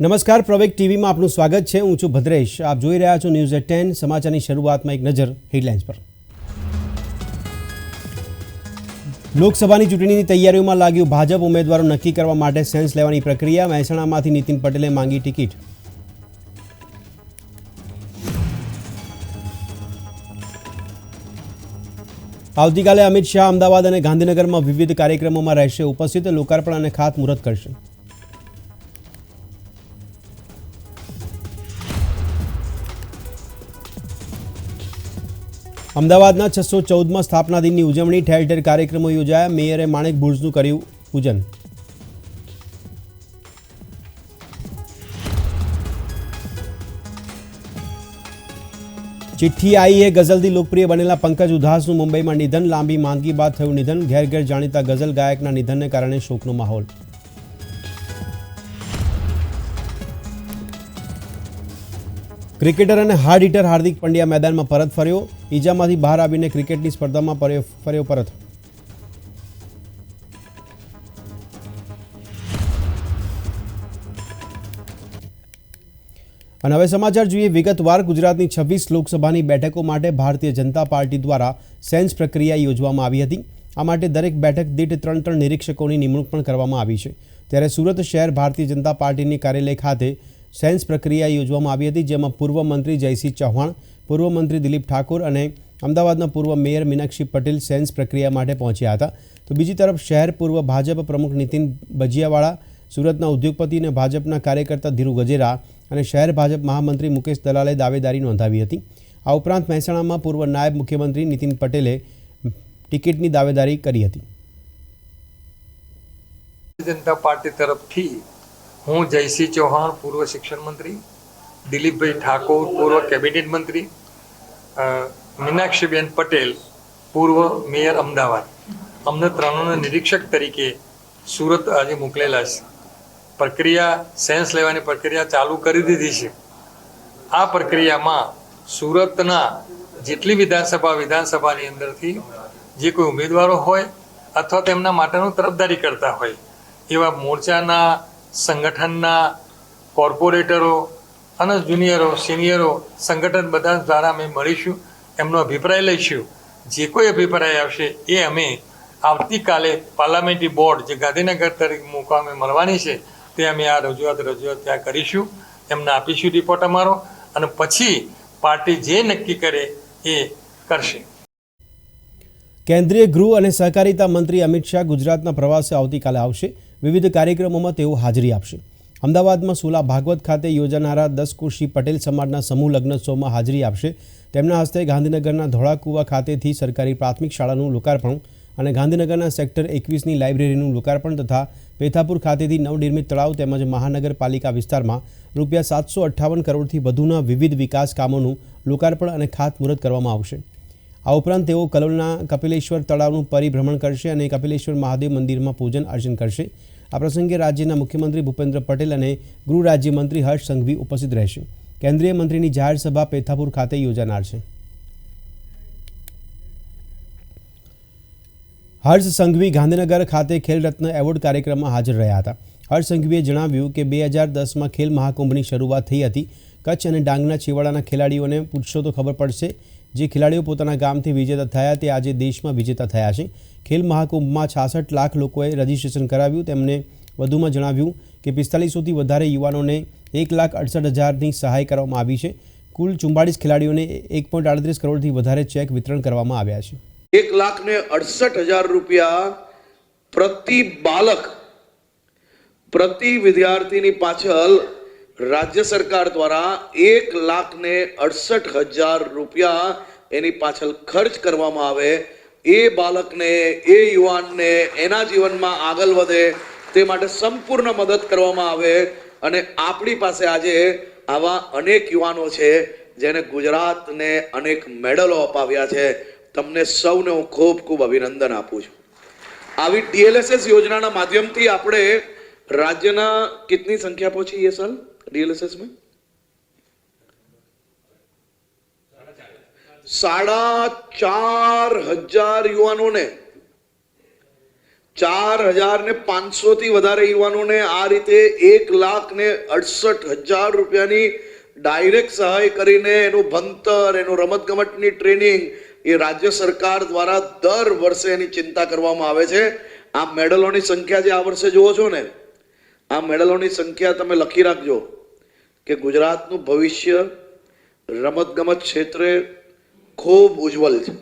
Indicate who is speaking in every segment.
Speaker 1: નમસ્કાર પ્રવેક ટીવીમાં આપનું સ્વાગત છે. હું છું ભદ્રેશ. આપ જોઈ રહ્યા છો ન્યૂઝ એટ ટેન સમાચારની શરૂઆતમાં એક નજર હેડલાઇન્સ પર. લોકસભાની ચૂંટણીની તૈયારીઓમાં લાગ્યું ભાજપ ઉમેદવારો નક્કી કરવા માટે સેન્સ લેવાની પ્રક્રિયા. મહેસાણામાંથી નીતિન પટેલે માંગી ટિકિટ. આવતીકાલે અમિત શાહ અમદાવાદ અને ગાંધીનગરમાં વિવિધ કાર્યક્રમોમાં રહેશે ઉપસ્થિત. લોકાર્પણ અને ખાતમુહૂર્ત કરશે. અમદાવાદના છસો ચૌદમાં સ્થાપના દિનની ઉજવણી, ઠેર ઠેર કાર્યક્રમો યોજાયા. મેયરે માણેક ભુજનું કર્યું પૂજન. ચિઠ્ઠી આઈ એ ગઝલથી લોકપ્રિય બનેલા પંકજ ઉધાસનું મુંબઈમાં નિધન, લાંબી માંદગી બાદ થયું નિધન. ઘેર ઘેર જાણીતા ગઝલ ગાયકના નિધનને કારણે શોકનો માહોલ. ક્રિકેટર અને હાર્ડ હિટર હાર્દિક પંડ્યા મેદાનમાં પરત ફર્યો. ઈજામાંથી બહાર આવીને ક્રિકેટની સ્પર્ધામાં ફર્યો પરત. અને હવે સમાચાર જોઈએ. વિગતવાર ગુજરાતની છવ્વીસ લોકસભાની બેઠકો માટે ભારતીય જનતા પાર્ટી દ્વારા સેન્સ પ્રક્રિયા યોજવામાં આવી હતી. આ માટે દરેક બેઠક દીઠ ત્રણ ત્રણ નિરીક્ષકોની નિમણૂક પણ કરવામાં આવી છે. ત્યારે સુરત શહેર ભારતીય જનતા પાર્ટીની કાર્યાલય ખાતે સેન્સ પ્રક્રિયા યોજવામાં આવી હતી, જેમાં પૂર્વ મંત્રી જયસિંહ ચૌહાણ, પૂર્વ મંત્રી દિલીપ ઠાકોર અને અમદાવાદના પૂર્વ મેયર મીનાક્ષી પટેલ સેન્સ પ્રક્રિયા માટે પહોંચ્યા હતા. તો બીજી તરફ શહેર પૂર્વ ભાજપ પ્રમુખ નીતિન ભજીયાવાળા સુરતના ઉદ્યોગપતિ અને ભાજપના કાર્યકર્તા ધીરુ ગજેરા અને શહેર ભાજપ મહામંત્રી મુકેશ દલાલે દાવેદારી નોંધાવી હતી. આ ઉપરાંત મહેસાણામાં પૂર્વ નાયબ મુખ્યમંત્રી નીતિન પટેલે ટિકિટની દાવેદારી કરી હતી.
Speaker 2: જનતા પાર્ટી તરફથી હું જયસિંહ ચૌહાણ, પૂર્વ શિક્ષણ મંત્રી, દિલીપભાઈ ઠાકોર, પૂર્વ કેબિનેટ મંત્રી મીનાક્ષીબેન પટેલ, પૂર્વ મેયર અમદાવાદ. અમને ત્રણોને નિરીક્ષક તરીકે સુરત આજે મોકલેલા છે. પ્રક્રિયા, સેન્સ લેવાની પ્રક્રિયા ચાલુ કરી દીધી છે. આ પ્રક્રિયામાં સુરતના જેટલી વિધાનસભા, વિધાનસભાની અંદરથી જે કોઈ ઉમેદવારો હોય અથવા તેમના માટેનું તરફદારી કરતા હોય, એવા મોરચાના સંગઠનના કોર્પોરેટરો અને જુનિયરો, સિનિયરો, સંગઠન બધા દ્વારા અમે મળીશું, એમનો અભિપ્રાય લઈશું. જે કોઈ અભિપ્રાય આવશે એ અમે આવતીકાલે પાર્લામેન્ટરી બોર્ડ, જે ગાંધીનગર તરીકે મુકામે મળવાની છે, તે અમે આ રજૂઆત રજૂઆત ત્યાં કરીશું. એમને આપીશું રિપોર્ટ અમારો અને પછી પાર્ટી જે નક્કી કરે એ કરશે.
Speaker 1: કેન્દ્રીય ગૃહ અને સહકારિતા મંત્રી અમિત શાહ ગુજરાતના પ્રવાસે આવતીકાલે આવશે. વિવિધ કાર્યક્રમોમાં તેઓ હાજરી આપશે. અમદાવાદમાં સોલા ભાગવત ખાતે યોજાનારા દસ કોશી પટેલ સમાજના સમૂહ લગ્નોત્સવમાં હાજરી આપશે. તેમના હસ્તે ગાંધીનગરના ધોળાકુવા ખાતેથી સરકારી પ્રાથમિક શાળાનું લોકાર્પણ અને ગાંધીનગરના સેક્ટર એકવીસની લાઇબ્રેરીનું લોકાર્પણ તથા પેથાપુર ખાતેથી નવનિર્મિત તળાવ તેમજ મહાનગરપાલિકા વિસ્તારમાં રૂપિયા સાતસો અઠ્ઠાવન કરોડથી વધુના વિવિધ વિકાસ કામોનું લોકાર્પણ અને ખાતમુહૂર્ત કરવામાં આવશે. આ ઉપરાંત તેઓ કલોલના કપિલેશ્વર તળાવનું પરિભ્રમણ કરશે અને કપિલેશ્વર મહાદેવ મંદિરમાં પૂજન અર્ચન કરશે. આ પ્રસંગે રાજ્યના મુખ્યમંત્રી ભૂપેન્દ્ર પટેલ અને ગૃહ રાજ્યમંત્રી હર્ષ સંઘવી ઉપસ્થિત રહેશે. કેન્દ્રીય મંત્રીની જાહેર સભા પેથાપુર ખાતે યોજાનાર છે. હર્ષ સંઘવી ગાંધીનગર ખાતે ખેલ રત્ન એવોર્ડ કાર્યક્રમમાં હાજર રહ્યા હતા. હર્ષ સંઘવીએ જણાવ્યું કે બે હજાર દસમાં ખેલ મહાકુંભની શરૂઆત થઈ હતી. કચ્છ અને ડાંગના છેવાડાના ખેલાડીઓને પૂછશો તો ખબર પડશે. જે ખેલાડીઓ પોતાના ગામથી વિજેતા થયા તે આજે દેશમાં વિજેતા થયા છે. ખેલ મહાકુંભમાં છાસઠ લાખ લોકોએ રજીસ્ટ્રેશન કરાવ્યું. તેમણે વધુમાં જણાવ્યું કે પિસ્તાલીસોથી વધારે યુવાનોને એક લાખ અડસઠ હજારની સહાય કરવામાં આવી છે. કુલ ચુમ્બાળીસ ખેલાડીઓને એક પોઈન્ટ આડત્રીસ કરોડથી વધારે ચેક વિતરણ કરવામાં આવ્યા છે.
Speaker 3: એક લાખ ને અડસઠ હજાર રૂપિયા પ્રતિ બાલક, પ્રતિ વિદ્યાર્થીની પાછળ રાજ્ય સરકાર દ્વારા એક લાખ ને અડસઠ હજાર રૂપિયા એની પાછળ ખર્ચ કરવામાં આવે એ બાળકને, એ યુવાનને એના જીવનમાં આગળ વધે તે માટે સંપૂર્ણ મદદ કરવામાં આવે. અને આપણી પાસે આજે આવા અનેક યુવાનો છે, જેને ગુજરાતને અનેક મેડલો અપાવ્યા છે. તમને સૌને હું ખૂબ ખૂબ અભિનંદન આપું છું. આવી ડીએલએસએસ યોજનાના માધ્યમથી આપણે રાજ્યના કેટલી સંખ્યા પહોંચી એ સર, ડીએલએસએસમાં? સાડા ચાર હજાર યુવાનોને, ચાર હજાર ને પાંચસો થી વધારે યુવાનોને આ રીતે એક લાખ ને અડસઠ હજાર રૂપિયાની ડાયરેક્ટ સહાય કરીને એનું ભણતર, એનું રમતગમતની ટ્રેનિંગ એ રાજ્ય સરકાર દ્વારા દર વર્ષે એની ચિંતા કરવામાં આવે છે. આ મેડલોની સંખ્યા જે આ વર્ષે જુઓ છો ને, આ મેડલોની સંખ્યા તમે લખી રાખજો કે ગુજરાતનું ભવિષ્ય રમતગમત ક્ષેત્રે ખૂબ ઉજ્જવલ છે.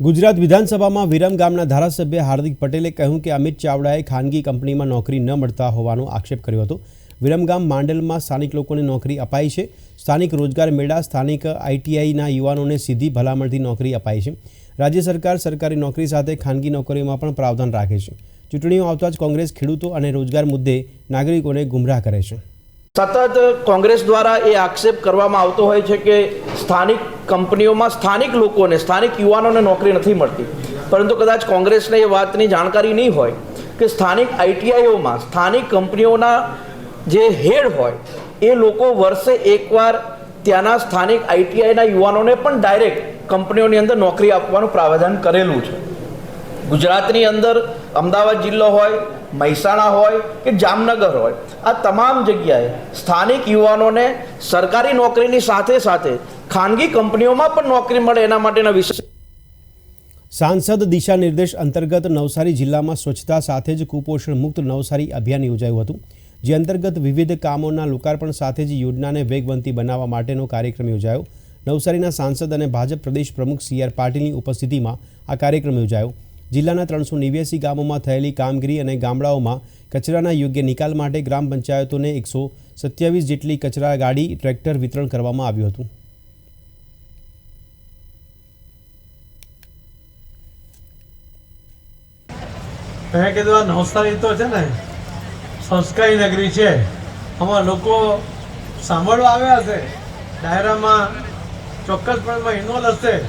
Speaker 1: ગુજરાત વિધાનસભામાં વિરમ ગામના ધારાસભ્ય હાર્દિક પટેલે કહ્યું કે અમિત ચાવડાએ ખાનગી કંપનીમાં નોકરી ન મળતા હોવાનો આક્ષેપ કર્યો હતો. વિરમગામ માંડલમાં સ્થાનિક લોકોને નોકરી અપાઈ છે. સ્થાનિક રોજગાર મેળા સ્થાનિક આઈટીઆઈના યુવાનોને સીધી ભલામણથી નોકરી અપાઈ છે. રાજ્ય સરકાર સરકારી નોકરી સાથે ખાનગી નોકરીઓમાં પણ પ્રાવધાન રાખે છે. ચૂંટણીઓ આવતા જ કોંગ્રેસ ખેડૂતો અને રોજગાર મુદ્દે નાગરિકોને ગુમરાહ કરે છે.
Speaker 4: સતત કોંગ્રેસ દ્વારા એ આક્ષેપ કરવામાં આવતો હોય છે કે સ્થાનિક કંપનીઓમાં સ્થાનિક લોકોને, સ્થાનિક યુવાનોને નોકરી નથી મળતી. પરંતુ કદાચ કોંગ્રેસને એ વાતની જાણકારી નહીં હોય કે સ્થાનિક આઈટીઆઈઓમાં સ્થાનિક કંપનીઓના જે હેડ હોય, એ લોકો વર્ષે એકવાર ત્યાંના સ્થાનિક આઈટીઆઈના યુવાનોને પણ ડાયરેક્ટ કંપનીઓની અંદર નોકરી આપવાનું પ્રાવધાન કરેલું છે. ગુજરાતની અંદર અમદાવાદ જિલ્લો હોય, મહેસાણા હોય કે જામનગર હોય, આ તમામ જગ્યાએ સ્થાનિક યુવાનોને સરકારી નોકરીની સાથે સાથે ખાનગી કંપનીઓમાં પણ નોકરી મળે એના માટેના વિશેષ
Speaker 1: સાંસદ દિશા નિર્દેશ અંતર્ગત નવસારી જિલ્લામાં સ્વચ્છતા સાથે જ કુપોષણ મુક્ત નવસારી અભિયાન યોજાયું હતું, જે અંતર્ગત વિવિધ કામોના લોકાર્પણ સાથે જ યોજનાને વેગવંતી બનાવવા માટેનો કાર્યક્રમ યોજાયો. નવસારીના સાંસદ અને ભાજપ પ્રદેશ પ્રમુખ સી આર પાટીલની ઉપસ્થિતિમાં આ કાર્યક્રમ યોજાયો. જિલ્લાના ત્રણસો નેવ્યાસી ગામોમાં થયેલી કામગીરી અને ગામડાઓમાં કચરાના યોગ્ય નિકાલ માટે ગ્રામ પંચાયતોને એકસો સત્યાવીસ જેટલી કચરા ગાડી ટ્રેક્ટર વિતરણ કરવામાં આવ્યું હતું.
Speaker 5: મેં કીધું આ નવસારી તો છે ને, સંસ્કારી નગરી છે. આમાં લોકો સાંભળવા આવ્યા હશે. ડાયરામાં ચોક્કસપણે ઇન્વોલ્વ હશે.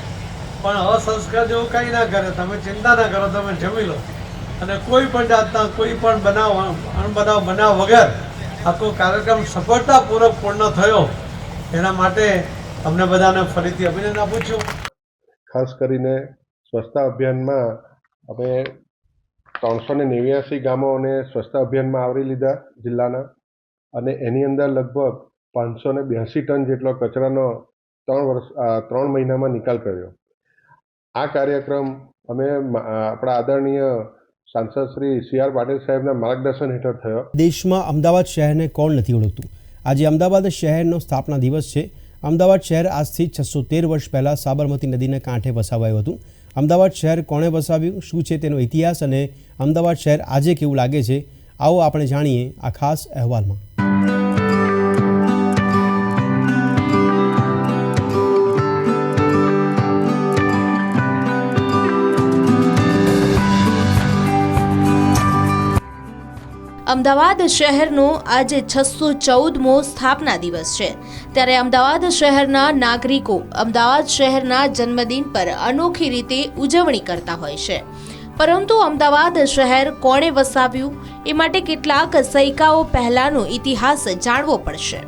Speaker 5: પણ અસંસ્કાર જેવું કંઈ ના કરે. તમે ચિંતા ના કરો, તમે જમી લો. અને કોઈ પણ જાતના કોઈ પણ બનાવ, અણબનાવ, બનાવ વગર આખો કાર્યક્રમ સફળતાપૂર્વક પૂર્ણ થયો. એના માટે અમને બધાને ફરીથી અભિનંદન આપું છું.
Speaker 6: ખાસ કરીને સ્વચ્છતા અભિયાનમાં અમે ત્રણસો ને નેવ્યાસી ગામોને સ્વચ્છતા અભિયાનમાં આવરી લીધા જિલ્લાના અને એની અંદર લગભગ પાંચસો ને બ્યાસી ટન જેટલો કચરાનો ત્રણ વર્ષ ત્રણ મહિનામાં નિકાલ કર્યો. આ કાર્યક્રમ અમે આપણા આદરણીય સાંસદ શ્રી સી આર પાટીલ સાહેબના માર્ગદર્શન હેઠળ થયો.
Speaker 1: દેશમાં અમદાવાદ શહેરને કોણ નથી ઓળખતું? આજે અમદાવાદ શહેરનો સ્થાપના દિવસ છે. અમદાવાદ શહેર આજથી છસો તેર વર્ષ પહેલાં સાબરમતી નદીના કાંઠે વસાવાયું હતું. અમદાવાદ શહેર કોણે વસાવ્યું? શું છે તેનો ઇતિહાસ? અને અમદાવાદ શહેર આજે કેવું લાગે છે? આવો આપણે જાણીએ આ ખાસ અહેવાલમાં.
Speaker 7: અમદાવાદ શહેરનો આજે છસો ચૌદમો સ્થાપના દિવસ છે. ત્યારે અમદાવાદ શહેરના નાગરિકો અમદાવાદ શહેરના જન્મદિન પર અનોખી રીતે ઉજવણી કરતા હોય છે. પરંતુ અમદાવાદ શહેર કોણે વસાવ્યું? એ માટે કેટલાક સૈકાઓ પહેલાનો ઇતિહાસ જાણવો પડશે.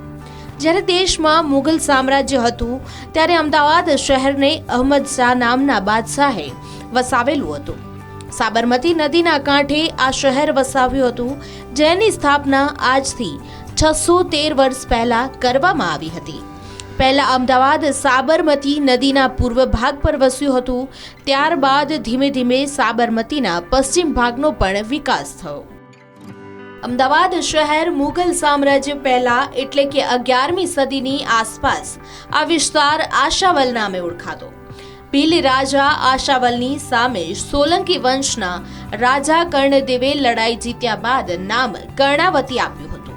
Speaker 7: જ્યારે દેશમાં મુઘલ સામ્રાજ્ય હતું, ત્યારે અમદાવાદ શહેરને અહમદ શાહ નામના બાદશાહે વસાવેલું હતું. સાબરમતી નદીના કાંઠે આ શહેર વસાવ્યું હતું, જેની સ્થાપના આજથી છસો તેર વર્ષ પહેલા કરવામાં આવી હતી. પહેલા અમદાવાદ સાબરમતી નદીના પૂર્વ ભાગ પર વસ્યું હતું, ત્યારબાદ ધીમે ધીમે સાબરમતીના પશ્ચિમ ભાગનો પણ વિકાસ થયો. અમદાવાદ શહેર મુઘલ સામ્રાજ્ય પહેલા એટલે કે અગિયારમી સદીની આસપાસ આ વિસ્તાર આશાવલ નામે ઓળખાતો. ભીલ રાજા આશાવલની સામે સોલંકી વંશના રાજા કર્ણદેવે લડાઈ જીત્યા બાદ નામ કર્ણાવતી આપ્યું હતું.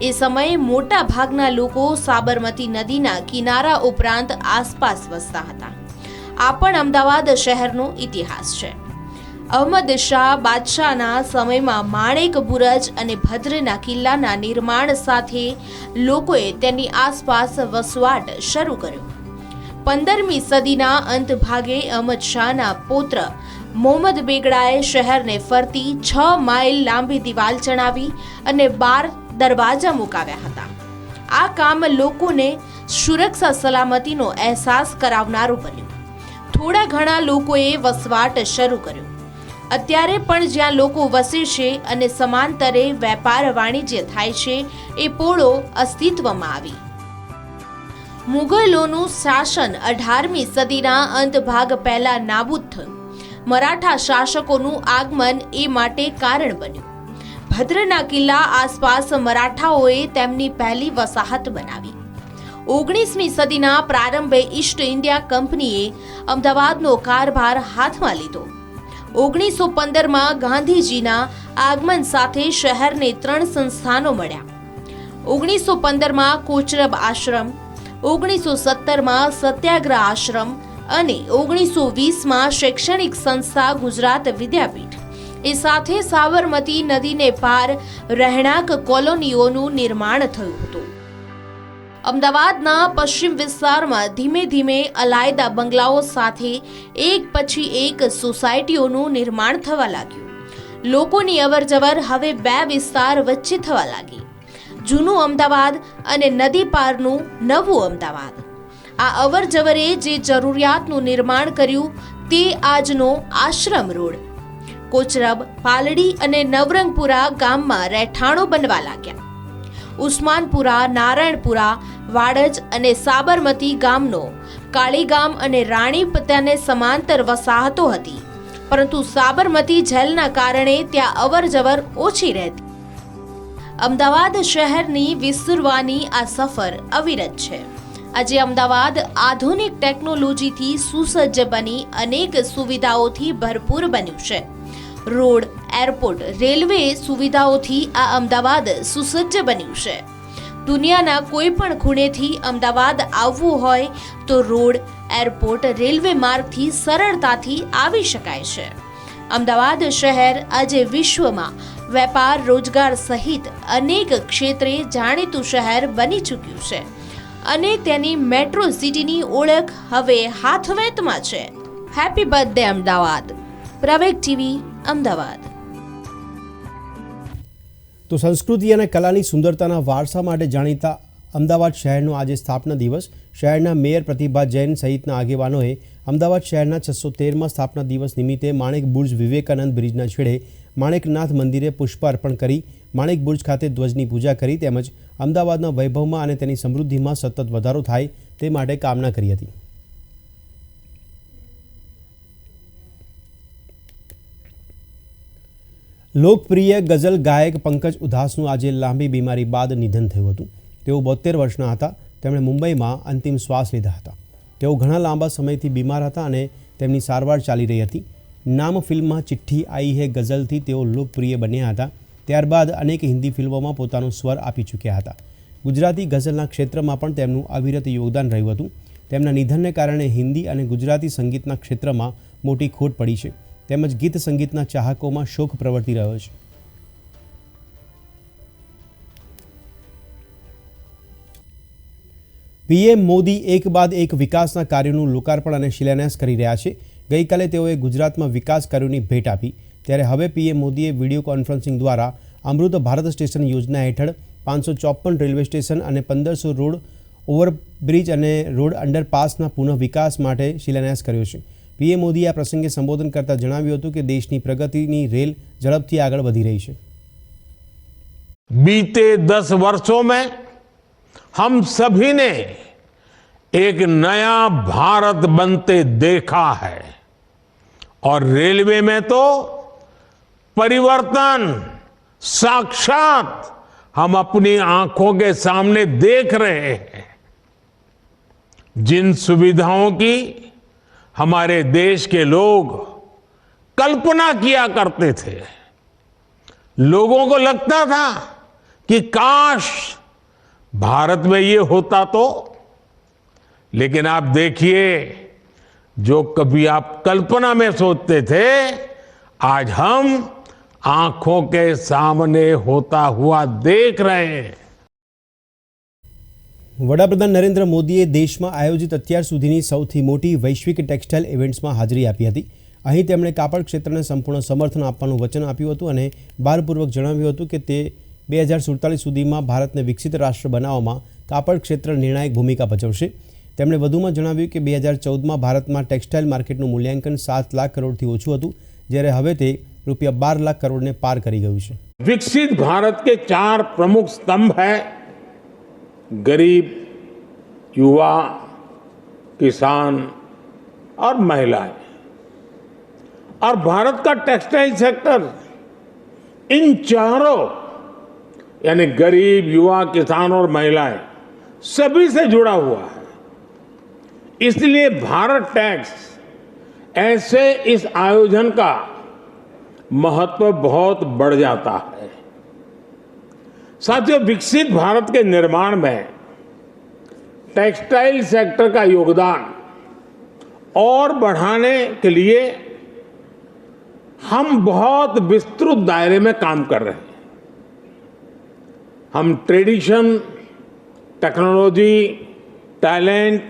Speaker 7: એ સમયે મોટા ભાગના લોકો સાબરમતી નદીના કિનારા ઉપરાંત આસપાસ વસતા હતા. આ પણ અમદાવાદ શહેરનો ઇતિહાસ છે. અહમદ શાહ બાદશાહના સમયમાં માણેક બુરજ અને ભદ્રના કિલ્લાના નિર્માણ સાથે લોકોએ તેની આસપાસ વસવાટ શરૂ કર્યો. પંદરમી સદીના અંત ભાગે અહમદ શાહના પુત્ર મોહમ્મદ બેગડાએ શહેરને ફરતી છ માઇલ લાંબી દિવાલ ચણાવી અને બાર દરવાજા મુકાવ્યા હતા. આ કામ લોકોને સુરક્ષા સલામતીનો અહેસાસ કરાવનારું બન્યું. થોડા ઘણા લોકોએ વસવાટ શરૂ કર્યો. અત્યારે પણ જ્યાં લોકો વસે છે અને સમાંતરે વેપાર વાણિજ્ય થાય છે, એ પોળો અસ્તિત્વમાં આવી. મુગલોનું શાસન અઢારમી સદીના અંત ભાગ પહેલા નાબૂદ થયું. મરાઠા શાસકોનું આગમન એ માટે કારણ બન્યું. ભદ્રના કિલ્લા આસપાસ મરાઠાઓએ તેમની પહેલી વસાહત બનાવી. ઓગણીસમી સદીના પ્રારંભે ઈસ્ટ ઇન્ડિયા કંપનીએ અમદાવાદનો કારભાર હાથમાં લીધો. ઓગણીસો પંદરમાં ગાંધીજીના આગમન સાથે શહેરને ત્રણ સંસ્થાનો મળ્યા. ઓગણીસો પંદરમાં કોચરબ આશ્રમ ઓગણીસો સત્તરમાં સત્યાગ્રહ આશ્રમ અને ઓગણીસો વીસમાં શૈક્ષણિક સંસ્થા ગુજરાત વિદ્યાપીઠ. એ સાથે સાબરમતી નદીને પાર રહેણાંક કોલોનીઓનું નિર્માણ થયું હતું. અમદાવાદના પશ્ચિમ વિસ્તારમાં ધીમે ધીમે અલાયદા બંગલાઓ સાથે એક પછી એક સોસાયટીઓનું નિર્માણ થવા લાગ્યું. લોકોની અવરજવર હવે બે વિસ્તાર વચ્ચે થવા લાગી. જૂનું અમદાવાદ અને નદી પારનું નવું અમદાવાદ. આ અવરજવરે જે જરૂરિયાતનું નિર્માણ કર્યું, તે આજનો આશ્રમ રોડ. કોચરબ, પાલડી અને નવરંગપુરા ગામમાં રહેઠાણો બનવા લાગ્યા. ઉસ્માનપુરા, નારાયણપુરા, વાડજ અને સાબરમતી ગામનો કાળીગામ અને રાણીપત્યાને સમાંતર વસાહતો હતી. પરંતુ સાબરમતી જેલના કારણે ત્યાં અવરજવર ઓછી રહેતી. અમદાવાદ શહેરની વિસ્તરવાની આ સફર અવિરત છે. આજે અમદાવાદ આધુનિક ટેકનોલોજીથી સુસજ્જ બની અનેક સુવિધાઓથી ભરપૂર બન્યું છે. રોડ, એરપોર્ટ, રેલવે સુવિધાઓથી આ અમદાવાદ સુસજ્જ બન્યું છે. દુનિયાના કોઈ પણ ખૂણેથી અમદાવાદ આવવું હોય તો રોડ, એરપોર્ટ, રેલવે માર્ગથી સરળતાથી આવી શકાય છે. અમદાવાદ શહેર આજે વિશ્વમાં વેપાર રોજગાર સહિત અનેક ક્ષેત્રે જાણીતું શહેર બની ચૂક્યું છે અને તેની મેટ્રો સિટીની ઓળખ હવે હાથવેતમાં છે. Happy birthday Ahmedabad. Praveg TV, Ahmedabad.
Speaker 1: તો સંસ્કૃતિ અને કલાની સુંદરતાના વારસા માટે જાણીતા અમદાવાદ શહેરનો આજે સ્થાપના દિવસ. શહેરના મેયર પ્રતિભા જૈન સહિતના આગેવાનોએ અમદાવાદ શહેરના છસો તેરમાં સ્થાપના દિવસ નિમિત્તે માણેક બુર્જ વિવેકાનંદ બ્રિજના છેડે માણેકનાથ મંદિરે પુષ્પ અર્પણ કરી માણેક બુર્જ ખાતે ધ્વજની પૂજા કરી તેમજ અમદાવાદના વૈભવમાં અને તેની સમૃદ્ધિમાં સતત વધારો થાય તે માટે કામના કરી હતી. લોકપ્રિય ગઝલ ગાયક પંકજ ઉધાસનું આજે લાંબી બીમારી બાદ નિધન થયું હતું. તેઓ બોતેર વર્ષના હતા. તેમણે મુંબઈમાં અંતિમ શ્વાસ લીધા હતા. તેઓ ઘણા લાંબા સમયથી બીમાર હતા અને તેમની સારવાર ચાલી રહી હતી. નામ ફિલ્મમાં ચિઠ્ઠી આઈ હે ગઝલથી તેઓ લોકપ્રિય બન્યા હતા. ત્યારબાદ અનેક હિન્દી ફિલ્મોમાં પોતાનો સ્વર આપી ચૂક્યા હતા. ગુજરાતી ગઝલના ક્ષેત્રમાં પણ તેમનું અવિરત યોગદાન રહ્યું હતું. તેમના નિધનને કારણે હિન્દી અને ગુજરાતી સંગીતના ક્ષેત્રમાં મોટી ખોટ પડી છે. તેમજ ગીત સંગીતના ચાહકોમાં શોક પ્રવર્તી રહ્યો છે. પીએમ મોદી એક બાદ એક વિકાસના કાર્યોનું લોકાર્પણ અને શિલાન્યાસ કરી રહ્યા છે. ગઈકાલે તેઓએ ગુજરાતમાં વિકાસ કાર્યોની ભેટ આપી. ત્યારે હવે પીએમ મોદીએ વીડિયો કોન્ફરન્સિંગ દ્વારા અમૃત ભારત સ્ટેશન યોજના હેઠળ પાંચસો ચોપન રેલવે સ્ટેશન અને પંદરસો રોડ ઓવરબ્રિજ અને રોડ અંડરપાસના પુનઃ વિકાસ માટે શિલાન્યાસ કર્યો છે. પીએમ મોદીએ આ પ્રસંગે સંબોધન કરતાં જણાવ્યું હતું કે દેશની પ્રગતિની રેલ ઝડપથી આગળ વધી રહી છે.
Speaker 8: બીતે દસ વર્ષો મેં हम सभी ने एक नया भारत बनते देखा है। और रेलवे में तो परिवर्तन, साक्षात हम अपनी आँखों के सामने देख रहे हैं। जिन सुविधाओं की हमारे देश के लोग कल्पना किया करते थे, लोगों को लगता था कि काश भारत में ये होता तो लेकिन आप देखिए जो कभी आप कल्पना में सोचते थे आज हम आंखों के सामने होता हुआ देख रहे हैं
Speaker 1: વડાપ્રધાન નરેન્દ્ર મોદીએ દેશમાં આયોજિત અત્યાર સુધીની સૌથી મોટી વૈશ્વિક ટેક્સટાઇલ ઇવેન્ટ્સમાં હાજરી આપી હતી અહીં તેમણે કાપડ ક્ષેત્રને સંપૂર્ણ સમર્થન આપવાનું વચન આપ્યું હતું અને ભારપૂર્વક જણાવ્યું હતું કે તે બે હજાર સુડતાલીસ સુધીમાં ભારતને વિકસિત રાષ્ટ્ર બનાવવામાં કાપડ ક્ષેત્ર નિર્ણાયક ભૂમિકા ભજવશે તેમણે વધુમાં જણાવ્યું કે બે હજાર ચૌદમાં ભારતમાં ટેક્સટાઇલ માર્કેટનું મૂલ્યાંકન સાત લાખ કરોડથી ઓછું હતું જ્યારે હવે તે રૂપિયા બાર લાખ કરોડને પાર કરી ગયું છે
Speaker 8: विकसित भारत के चार प्रमुख स्तंभ हैं गरीब युवा किसान और महिलाएं और भारत का टेक्सटाइल सेक्टर इन चारों यानी गरीब, युवा, किसान और महिलाएँ, सभी से जुड़ा हुआ है। इसलिए भारत टैक्स ऐसे इस आयोजन का महत्व बहुत बढ़ जाता है। साथियों, विकसित भारत के निर्माण में टेक्सटाइल सेक्टर का योगदान और बढ़ाने के लिए हम बहुत विस्तृत दायरे में काम कर रहे हैं। हम ट्रेडिशन टेक्नोलॉजी टैलेंट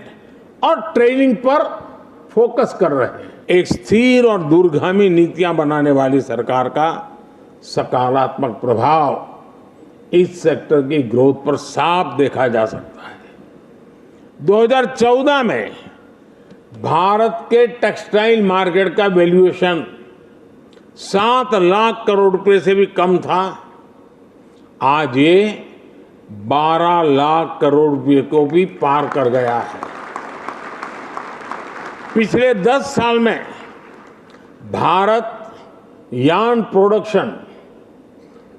Speaker 8: और ट्रेनिंग पर फोकस कर रहे हैं। एक स्थिर और दूरगामी नीतियाँ बनाने वाली सरकार का सकारात्मक प्रभाव इस सेक्टर की ग्रोथ पर साफ़ देखा जा सकता है। 2014 में भारत के टेक्सटाइल मार्केट का वैल्यूएशन सात लाख करोड़ रुपए से भी कम था। आज ये 12 लाख करोड़ रुपये को भी पार कर गया है। पिछले 10 साल में भारत यान प्रोडक्शन,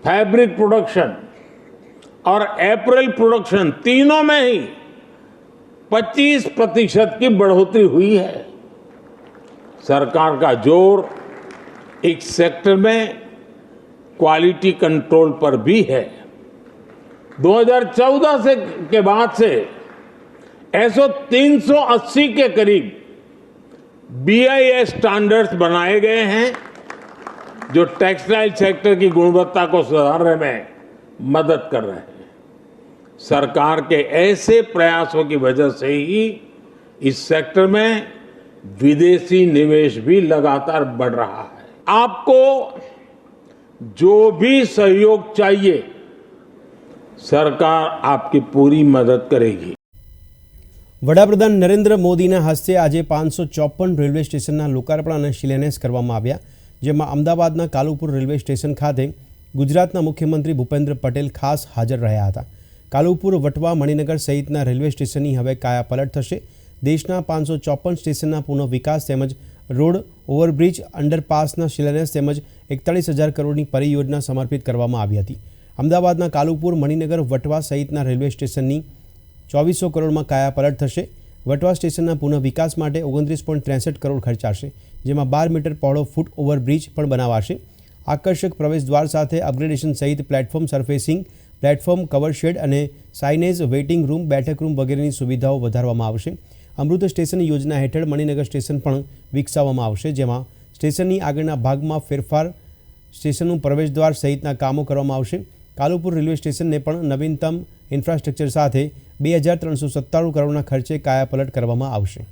Speaker 8: फैब्रिक प्रोडक्शन और अप्रैल प्रोडक्शन तीनों में ही 25 प्रतिशत की बढ़ोतरी हुई है। सरकार का ज़ोर एक सेक्टर में क्वालिटी कंट्रोल पर भी है। 2014 से के बाद से ऐसो 380 के करीब बीआईएस स्टैंडर्ड्स बनाए गए हैं, जो टेक्सटाइल सेक्टर की गुणवत्ता को सुधारने में मदद कर रहे हैं। सरकार के ऐसे प्रयासों की वजह से ही इस सेक्टर में विदेशी निवेश भी लगातार बढ़ रहा है। आपको जो भी सहयोग चाहिए सरकार आपकी पूरी मदद करेगी
Speaker 1: વડાપ્રધાન નરેન્દ્ર મોદીના હસ્તે આજે પાંચસો ચોપન રેલવે સ્ટેશનના લોકાર્પણ અને શિલાન્યાસ કરવામાં આવ્યા જેમાં અમદાવાદના કાલુપુર રેલવે સ્ટેશન ખાતે ગુજરાતના મુખ્યમંત્રી ભૂપેન્દ્ર પટેલ ખાસ હાજર રહ્યા હતા કાલુપુર વટવા મણિનગર સહિતના રેલવે સ્ટેશનની હવે કાયાપલટ થશે દેશના પાંચસો ચોપન સ્ટેશનના પુનઃ વિકાસ તેમજ રોડ ઓવરબ્રિજ અંડરપાસના શિલાન્યાસ તેમજ એકતાળીસ હજાર કરોડની પરિયોજના સમર્પિત કરવામાં આવી હતી. અમદાવાદના કાલુપુર, મણિનગર, વટવા સહિતના રેલવે સ્ટેશનની ચોવીસો કરોડમાં કાયાપલટ થશે. વટવા સ્ટેશનના પુનઃ વિકાસ માટે ઓગણત્રીસ પોઈન્ટ ત્રેસઠ કરોડ ખર્ચાશે, જેમાં બાર મીટર પહોળો ફૂટ ઓવરબ્રિજ પણ બનાવાશે. આકર્ષક પ્રવેશ દ્વાર સાથે અપગ્રેડેશન સહિત platform surfacing, platform cover shed અને સાઇનેજ, વેઇટિંગ રૂમ, બેઠક રૂમ વગેરેની સુવિધાઓ વધારવામાં આવશે. અમૃત સ્ટેશન યોજના હેઠળ મણિનગર સ્ટેશન પણ વિકસાવવામાં આવશે, જેમાં સ્ટેશનની આગળના ભાગમાં ફેરફાર સ્ટેશનનું પ્રવેશદ્વાર સહિતના કામો કરવામાં આવશે. કાલુપુર રેલવે સ્ટેશનને પણ નવીનતમ ઇન્ફ્રાસ્ટ્રક્ચર સાથે બે હજાર ત્રણસો સત્તાણું કરોડના ખર્ચે કાયાપલટ કરવામાં આવશે.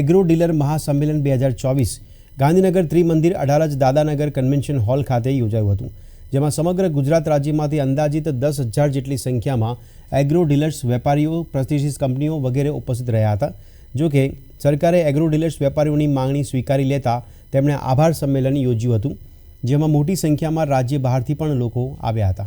Speaker 1: એગ્રો ડીલર મહાસંમેલન બે હજાર ચોવીસ, ગાંધીનગર ત્રિમંદિર અડાલજ દાદાનગર કન્વેન્શન હોલ ખાતે યોજાયું હતું, જેમાં સમગ્ર ગુજરાત રાજ્યમાંથી અંદાજિત દસ હજાર જેટલી સંખ્યામાં એગ્રો ડીલર્સ, વેપારીઓ, પ્રતિષ્ઠિત કંપનીઓ વગેરે ઉપસ્થિત રહ્યા હતા. જોકે સરકારે એગ્રો ડીલર્સ, વેપારીઓની માંગણી સ્વીકારી લેતા તેમણે આભાર સંમેલન યોજ્યું હતું. જેમાં મોટી સંખ્યામાં રાજ્ય બહારથી પણ લોકો આવ્યા હતા.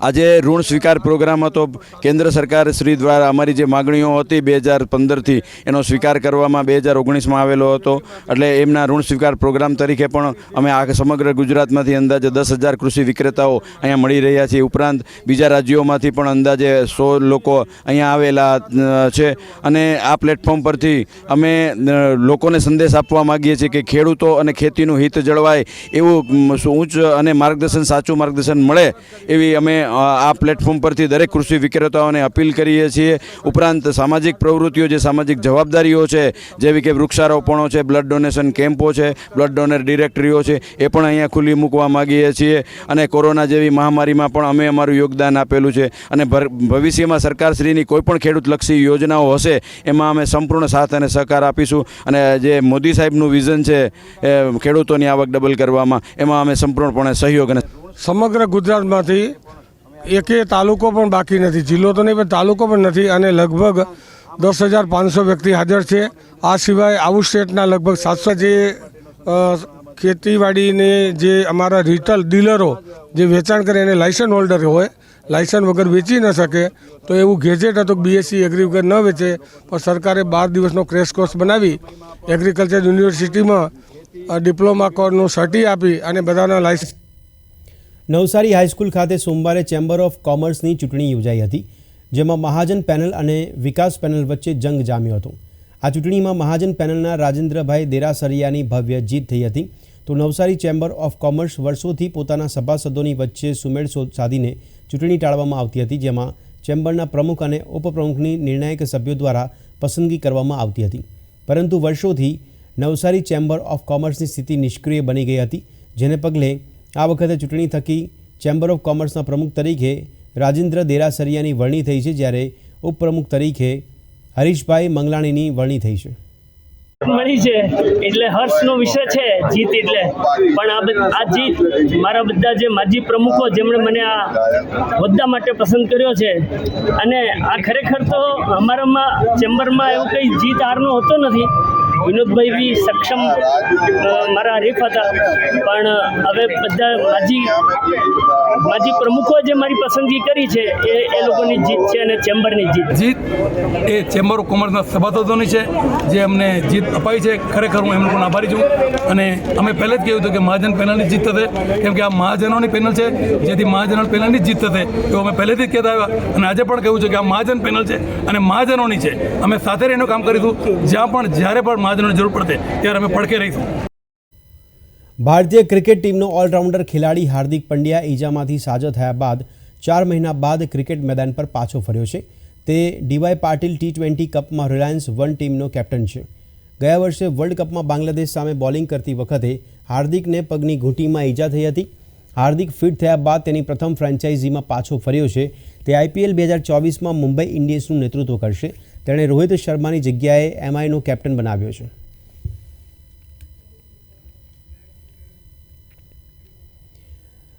Speaker 9: આજે ઋણ સ્વીકાર પ્રોગ્રામ હતો. કેન્દ્ર સરકાર શ્રી દ્વારા અમારી જે માગણીઓ હતી બે હજાર પંદરથી, એનો સ્વીકાર કરવામાં બે હજાર ઓગણીસમાં આવેલો હતો. એટલે એમના ઋણ સ્વીકાર પ્રોગ્રામ તરીકે પણ અમે આ સમગ્ર ગુજરાતમાંથી અંદાજે દસ હજાર કૃષિ વિક્રેતાઓ અહીંયા મળી રહ્યા છીએ. ઉપરાંત બીજા રાજ્યોમાંથી પણ અંદાજે સો લોકો અહીંયા આવેલા છે. અને આ પ્લેટફોર્મ પરથી અમે લોકોને સંદેશ આપવા માગીએ છીએ કે ખેડૂતો અને ખેતીનું હિત જળવાય એવું ઊંચ અને માર્ગદર્શન, સાચું માર્ગદર્શન મળે એવી અમે અ, આ પ્લેટફોર્મ પરથી દરેક કૃષિ વિક્રેતાઓને અપીલ કરીએ છીએ. ઉપરાંત સામાજિક પ્રવૃત્તિઓ જે સામાજિક જવાબદારીઓ છે જેવી કે વૃક્ષારોપણો છે બ્લડ ડોનેશન કેમ્પો છે બ્લડ ડોનર ડિરેક્ટરીઓ છે એ પણ અહીંયા ખુલ્લી મૂકવા માગીએ છીએ. અને કોરોના જેવી મહામારીમાં પણ અમે અમારું યોગદાન આપેલું છે. અને ભવિષ્યમાં સરકારશ્રીની કોઈપણ ખેડૂતલક્ષી યોજનાઓ હશે એમાં અમે સંપૂર્ણ સાથ અને સહકાર આપીશું. અને જે મોદી સાહેબનું વિઝન છે એ ખેડૂતોની આવક ડબલ કરવામાં એમાં અમે સંપૂર્ણપણે સહયોગ અને
Speaker 10: સમગ્ર ગુજરાતમાંથી એકે તાલુકો પણ બાકી નથી. જિલ્લો તો નહીં, પણ તાલુકો પણ નથી અને લગભગ દસ હજાર પાંચસો વ્યક્તિ હાજર છે. આ સિવાય આઉટ સ્ટેટના લગભગ સાતસો જે ખેતીવાડીને જે અમારા રિટેલ ડીલરો જે વેચાણ કરે એને લાયસન્સ હોલ્ડર હોય, લાયસન્સ વગર વેચી ન શકે, તો એવું ગેજેટ હતું બીએસસી એગ્રી વગર ન વેચે, પણ સરકારે બાર દિવસનો ક્રેશ કોર્સ બનાવી એગ્રીકલ્ચર યુનિવર્સિટીમાં ડિપ્લોમા કોર્સનું સર્ટી આપી અને બધાના લાયસન્સ
Speaker 1: નવસારી હાઈસ્કૂલ ખાતે સોમવારે ચેમ્બર ઓફ કોમર્સની ચૂંટણી યોજાઈ હતી, જેમાં મહાજન પેનલ અને વિકાસ પેનલ વચ્ચે જંગ જામ્યો હતો. આ ચૂંટણીમાં મહાજન પેનલના રાજેન્દ્રભાઈ દેરાસરિયાની ભવ્ય જીત થઈ હતી. તો નવસારી ચેમ્બર ઓફ કોમર્સ વર્ષોથી પોતાના સભાસદોની વચ્ચે સુમેળ સાધીને ચૂંટણી ટાળવામાં આવતી હતી, જેમાં ચેમ્બરના પ્રમુખ અને ઉપપ્રમુખની નિર્ણાયક સભ્યો દ્વારા પસંદગી કરવામાં આવતી હતી. પરંતુ વર્ષોથી નવસારી ચેમ્બર ઓફ કોમર્સની સ્થિતિ નિષ્ક્રિય બની ગઈ હતી, જેને પગલે આ વખતે ચૂંટણી થકી ચેમ્બર ઓફ કોમર્સના પ્રમુખ તરીકે રાજેન્દ્ર દેરાસરિયાની વરણી થઈ છે, જ્યારે ઉપપ્રમુખ તરીકે હરીશભાઈ મંગલાણીની વરણી થઈ છે.
Speaker 11: મળી છે, એટલે હર્ષનો વિષય છે, જીત એટલે. પણ આ આ જીત મારા બધા જે માજી પ્રમુખો જેમણે મને આ હોદ્દા માટે પસંદ કર્યો છે, અને આ ખરેખર તો અમારામાં ચેમ્બરમાં એવું કંઈ જીત હારનો હોતો નથી વિનોદભાઈ બી સક્ષમ મારા હરીફ હતા. પણ હવે બધા માજી માજી પ્રમુખો જે મારી પસંદગી કરી છે, એ એ લોકોની જીત છે અને ચેમ્બરની જીત
Speaker 12: જીત એ ચેમ્બર ઓફ કોમર્સના સભાસદોની છે, જે અમને જીત અપાઈ છે. ખરેખર હું એમનો પણ આભારી છું. અને અમે પહેલે જ કહ્યું હતું કે મહાજન પેનલની જીત થશે. કેમ કે આ મહાજનોની પેનલ છે, જેથી મહાજનો પેનલની જીત થશે. એવું અમે પહેલેથી જ કહેતા આવ્યા. અને આજે પણ કહ્યું છે કે આ મહાજન પેનલ છે અને મહાજનોની છે. અમે સાથે રહીને કામ કરીશું. જ્યાં પણ, જ્યારે પણ મહાજનોની જરૂર પડશે ત્યારે અમે પડકે રહીશું.
Speaker 1: ભારતીય ક્રિકેટ ટીમનો ઓલરાઉન્ડર ખેલાડી હાર્દિક પંડ્યા ઈજામાંથી સાજો થયા બાદ ચાર મહિના બાદ ક્રિકેટ મેદાન પર પાછો ફર્યો છે. તે D Y Patil T twenty કપમાં રિલાયન્સ વન ટીમનો કેપ્ટન છે. ગયા વર્ષે વર્લ્ડ કપમાં બાંગ્લાદેશ સામે બોલિંગ કરતી વખતે હાર્દિકને પગની ઘૂંટીમાં ઈજા થઈ હતી. હાર્દિક ફિટ થયા બાદ તેની પ્રથમ ફ્રેન્ચાઇઝીમાં પાછો ફર્યો છે. તે આઈપીએલ બે હજાર ચોવીસમાં મુંબઈ ઇન્ડિયન્સનું નેતૃત્વ કરશે. તેણે રોહિત શર્માની જગ્યાએ એમઆઈનો કેપ્ટન બનાવ્યો છે.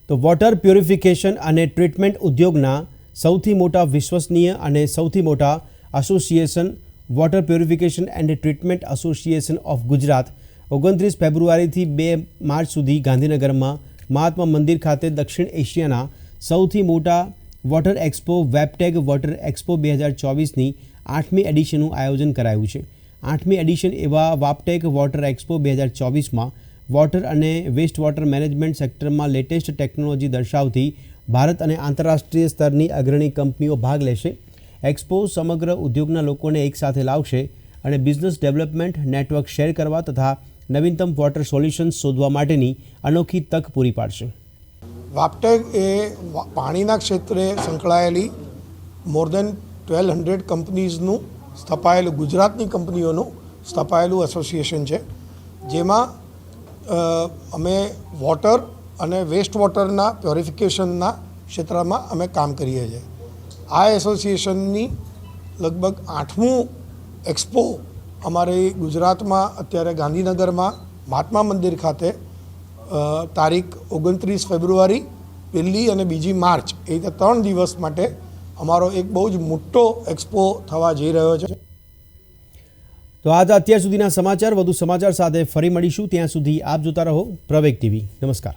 Speaker 1: તો વોટર પ્યુરિફિકેશન અને ટ્રીટમેન્ટ ઉદ્યોગના સૌથી મોટા વિશ્વસનીય અને સૌથી મોટા association, water purification and treatment association of Gujarat ઓગણત્રીસ ફેબ્રુઆરીથી બે માર્ચ સુધી ગાંધીનગરમાં મહાત્મા મંદિર ખાતે દક્ષિણ એશિયાના સૌથી મોટા વોટર એક્સપો વેબટેગ વોટર એક્સપો બે હજાર ચોવીસની આઠમી એડિશનનું આયોજન કરાયું છે. આઠમી એડિશન એવા વાપટેક વોટર એક્સપો બે હજાર ચોવીસમાં વોટર અને વેસ્ટ વોટર મેનેજમેન્ટ સેક્ટરમાં લેટેસ્ટ ટેકનોલોજી દર્શાવતી ભારત અને આંતરરાષ્ટ્રીય સ્તરની અગ્રણી કંપનીઓ ભાગ લેશે. એક્સપો સમગ્ર ઉદ્યોગના લોકોને એકસાથે લાવશે અને બિઝનેસ ડેવલપમેન્ટ નેટવર્ક શેર કરવા તથા નવીનતમ વોટર સોલ્યુશન્સ શોધવા માટેની અનોખી તક પૂરી પાડશે.
Speaker 13: વાપટેગ એ પાણીના ક્ષેત્રે સંકળાયેલી મોર દેન ટ્વેલ્વ હંડ્રેડ કંપનીઝનું સ્થપાયેલું, ગુજરાતની કંપનીઓનું સ્થપાયેલું એસોસિએશન છે. જેમાં અમે વોટર અને વેસ્ટ વોટરના પ્યોરિફિકેશનના ક્ષેત્રમાં અમે કામ કરીએ છીએ. આ એસોસિએશનની લગભગ આઠમું એક્સપો અમારે ગુજરાતમાં, અત્યારે ગાંધીનગરમાં, મહાત્મા મંદિર ખાતે તારીખ ઓગણત્રીસ ફેબ્રુઆરી, પહેલી અને બીજી માર્ચ, એ રીતે ત્રણ દિવસ માટે અમારો એક બહુ જ મોટો એક્સપો થવા જઈ રહ્યો છે.
Speaker 1: તો આજ અત્યાર સુધીના સમાચાર, વધુ સમાચાર સાથે ફરી મળીશું. ત્યાં સુધી આપ જોતા રહો પ્રવેગ ટીવી. નમસ્કાર.